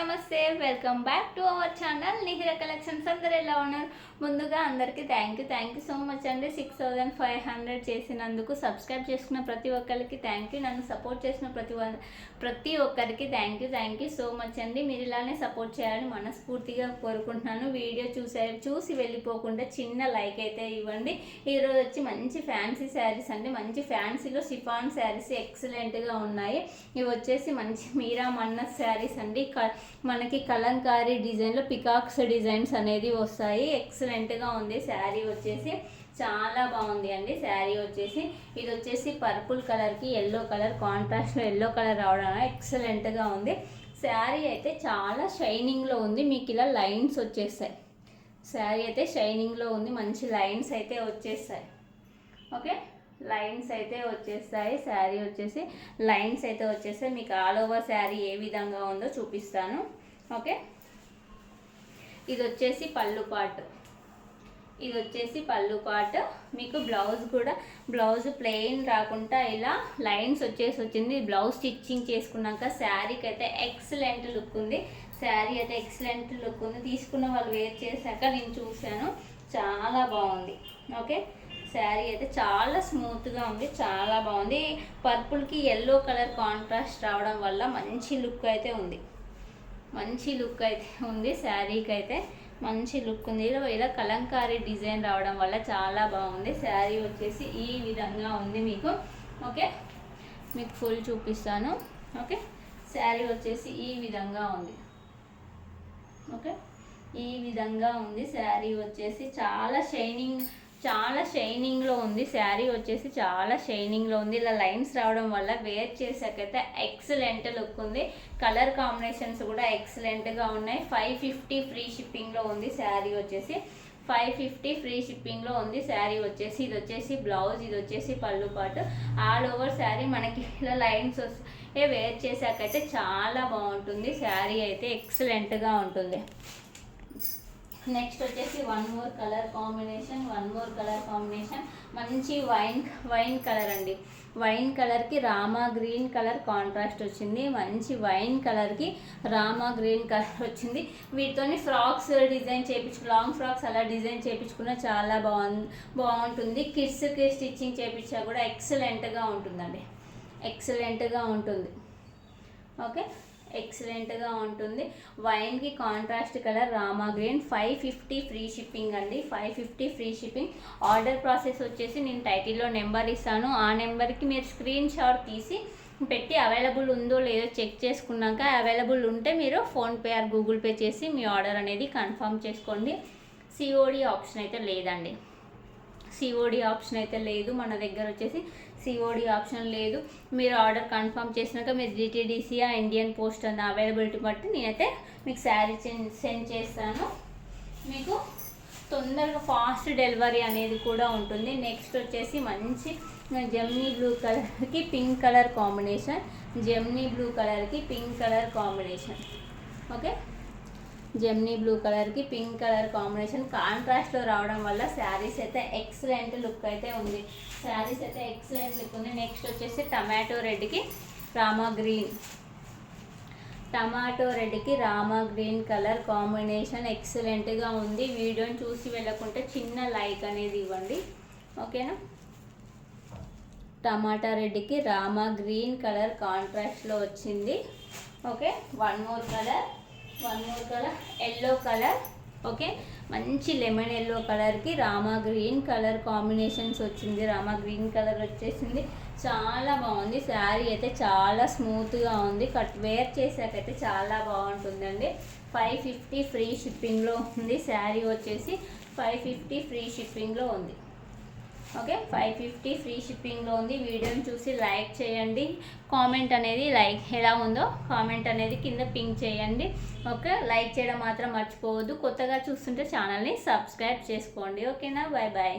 నమస్తే welcome back to our channel Nihira collections అందరు ఎలా ఉన్నారు? ముందుగా అందరికీ thank you thank you so much అండి. సిక్స్ థౌజండ్ ఫైవ్ హండ్రెడ్ చేసినందుకు సబ్స్క్రైబ్ చేసుకున్న ప్రతి ఒక్కరికి థ్యాంక్ యూ నన్ను సపోర్ట్ చేసిన ప్రతి ప్రతి ఒక్కరికి thank you thank you so much అండి. మీరు ఇలానే సపోర్ట్ చేయాలని మనస్ఫూర్తిగా కోరుకుంటున్నాను. వీడియో చూసే చూసి వెళ్ళిపోకుండా చిన్న లైక్ అయితే ఇవ్వండి. ఈరోజు వచ్చి మంచి ఫ్యాన్సీ శారీస్ అండి. మంచి ఫ్యాన్సీలో సిఫాన్ శారీస్ ఎక్సలెంట్గా ఉన్నాయి. ఇవి వచ్చేసి మంచి మీరా మన్న శారీస్ అండి. మనకి కలంకారీ డిజైన్లో పికాక్స్ డిజైన్స్ అనేది వస్తాయి. ఎక్సలెంట్గా ఉంది. శారీ వచ్చేసి చాలా బాగుంది అండి. శారీ వచ్చేసి ఇది వచ్చేసి పర్పుల్ కలర్కి ఎల్లో కలర్ కాంట్రాస్ట్లో ఎల్లో కలర్ రావడం ఎక్సలెంట్గా ఉంది. శారీ అయితే చాలా షైనింగ్లో ఉంది. మీకు ఇలా లైన్స్ వచ్చేస్తాయి. శారీ అయితే షైనింగ్లో ఉంది. మంచి లైన్స్ అయితే వచ్చేస్తాయి. ఓకే? లైన్స్ అయితే వచ్చేస్తాయి శారీ వచ్చేసి లైన్స్ అయితే వచ్చేస్తాయి. మీకు ఆల్ ఓవర్ శారీ ఏ విధంగా ఉందో చూపిస్తాను. ఓకే? ఇది వచ్చేసి పళ్ళు పాటు. ఇది వచ్చేసి పళ్ళు పాటు. మీకు బ్లౌజ్ కూడా బ్లౌజ్ ప్లెయిన్ రాకుండా ఇలా లైన్స్ వచ్చేసి వచ్చింది. బ్లౌజ్ స్టిచ్చింగ్ చేసుకున్నాక శారీకి అయితే ఎక్సలెంట్ లుక్ ఉంది. శారీ అయితే ఎక్సలెంట్ లుక్ ఉంది. తీసుకున్న వాళ్ళు వేర్ చేశాక నేను చూశాను. చాలా బాగుంది. ఓకే? శారీ అయితే చాలా స్మూత్గా ఉంది చాలా బాగుంది. పర్పుల్కి ఎల్లో కలర్ కాంట్రాస్ట్ రావడం వల్ల మంచి లుక్ అయితే ఉంది. మంచి లుక్ అయితే ఉంది శారీకి అయితే. మంచి లుక్ ఉంది. ఇలా కలంకారీ డిజైన్ రావడం వల్ల చాలా బాగుంది. శారీ వచ్చేసి ఈ విధంగా ఉంది మీకు. ఓకే? మీకు ఫుల్ చూపిస్తాను. ఓకే? శారీ వచ్చేసి ఈ విధంగా ఉంది. ఓకే? ఈ విధంగా ఉంది. శారీ వచ్చేసి చాలా షైనింగ్ చాలా షైనింగ్లో ఉంది. శారీ వచ్చేసి చాలా షైనింగ్లో ఉంది. ఇలా లైన్స్ రావడం వల్ల వేర్ చేసాకైతే ఎక్సలెంట్ లుక్ ఉంది. కలర్ కాంబినేషన్స్ కూడా ఎక్సలెంట్గా ఉన్నాయి. ఫైవ్ ఫిఫ్టీ ఫ్రీ షిప్పింగ్లో ఉంది శారీ వచ్చేసి. ఫైవ్ ఫిఫ్టీ ఫ్రీ షిప్పింగ్లో ఉంది శారీ వచ్చేసి. ఇది వచ్చేసి బ్లౌజ్ ఇది వచ్చేసి పళ్ళు పాటు. ఆల్ ఓవర్ శారీ మనకి ఇలా లైన్స్ వస్తే వేర్ చేసాకైతే చాలా బాగుంటుంది. శారీ అయితే ఎక్సలెంట్గా ఉంటుంది. నెక్స్ట్ వచ్చేసి one more colour combination one more colour combination మంచి వైన్ వైన్ కలర్ అండి. వైన్ కలర్కి రామా గ్రీన్ కలర్ కాంట్రాస్ట్ వచ్చింది. మంచి వైన్ కలర్కి రామా గ్రీన్ కలర్ వచ్చింది. వీటితోని ఫ్రాక్స్ డిజైన్ చేయించు లాంగ్ ఫ్రాక్స్ అలా డిజైన్ చేయించుకున్న చాలా బాగుంది బాగుంటుంది. కిడ్స్కి స్టిచ్చింగ్ చేయించా కూడా ఎక్సలెంట్గా ఉంటుందండి. ఎక్సలెంట్గా ఉంటుంది. ఓకే ఎక్సలెంట్గా ఉంటుంది. వైన్కి contrast colour Rama green. Five fifty free shipping అండి. Five fifty free shipping. Order process వచ్చేసి నేను టైటిల్లో నెంబర్ ఇస్తాను. ఆ నెంబర్కి మీరు స్క్రీన్ షాట్ తీసి పెట్టి అవైలబుల్ ఉందో లేదో చెక్ చేసుకున్నాక అవైలబుల్ ఉంటే మీరు ఫోన్పే ఆర్ గూగుల్ పే చేసి మీ ఆర్డర్ అనేది కన్ఫర్మ్ చేసుకోండి. సిఓడి ఆప్షన్ అయితే లేదండి. సిఓడి ఆప్షన్ అయితే లేదు. మన దగ్గర వచ్చేసి సిఓడి ఆప్షన్ లేదు. మీరు ఆర్డర్ కన్ఫర్మ్ చేసినాక మీరు డిటీడీసీ ఇండియన్ పోస్ట్ అన్న అవైలబిలిటీ బట్టి నేనైతే మీకు శారీ సెండ్ చేస్తాను. మీకు తొందరగా ఫాస్ట్ డెలివరీ అనేది కూడా ఉంటుంది. నెక్స్ట్ వచ్చేసి మంచి జమ్నీ బ్లూ కలర్కి పింక్ కలర్ కాంబినేషన్ జమ్నీ బ్లూ కలర్కి పింక్ కలర్ కాంబినేషన్ ఓకే? జెమ్నీ బ్లూ కలర్కి పింక్ కలర్ కాంబినేషన్ కాంట్రాస్ట్లో రావడం వల్ల శారీస్ అయితే ఎక్సలెంట్ లుక్ అయితే ఉంది. శారీస్ అయితే ఎక్సలెంట్ లుక్ ఉంది. నెక్స్ట్ వచ్చేసి టమాటో రెడ్కి రామా గ్రీన్. టమాటో రెడ్కి రామా గ్రీన్ కలర్ కాంబినేషన్ ఎక్సలెంట్గా ఉంది. వీడియోని చూసి వెళ్ళకుంటే చిన్న లైక్ అనేది ఇవ్వండి. ఓకేనా? టమాటా రెడ్కి రామా గ్రీన్ కలర్ కాంట్రాస్ట్లో వచ్చింది. Okay? One more colour. One more colour yellow colour okay మంచి లెమన్ ఎల్లో కలర్కి రామా గ్రీన్ కలర్ కాంబినేషన్స్ వచ్చింది. రామా గ్రీన్ కలర్ వచ్చేసింది. చాలా బాగుంది. శారీ అయితే చాలా స్మూత్గా ఉంది. కట్ వేర్ చేసాకైతే చాలా బాగుంటుందండి. ఫైవ్ ఫిఫ్టీ ఫ్రీ షిప్పింగ్లో ఉంది. శారీ వచ్చేసి ఫైవ్ ఫిఫ్టీ ఫ్రీ షిప్పింగ్లో ఉంది. ఓకే ఫైవ్ ఫిఫ్టీ ఫ్రీ షిప్పింగ్లో ఉంది. వీడియోని చూసి లైక్ చేయండి. కామెంట్ అనేది లైక్ ఎలా ఉందో కామెంట్ అనేది కింద పింక్ చేయండి. ఓకే లైక్ చేయడం మాత్రం మర్చిపోవద్దు. కొత్తగా చూస్తుంటే ఛానల్ని సబ్స్క్రైబ్ చేసుకోండి. ఓకేనా? Bye bye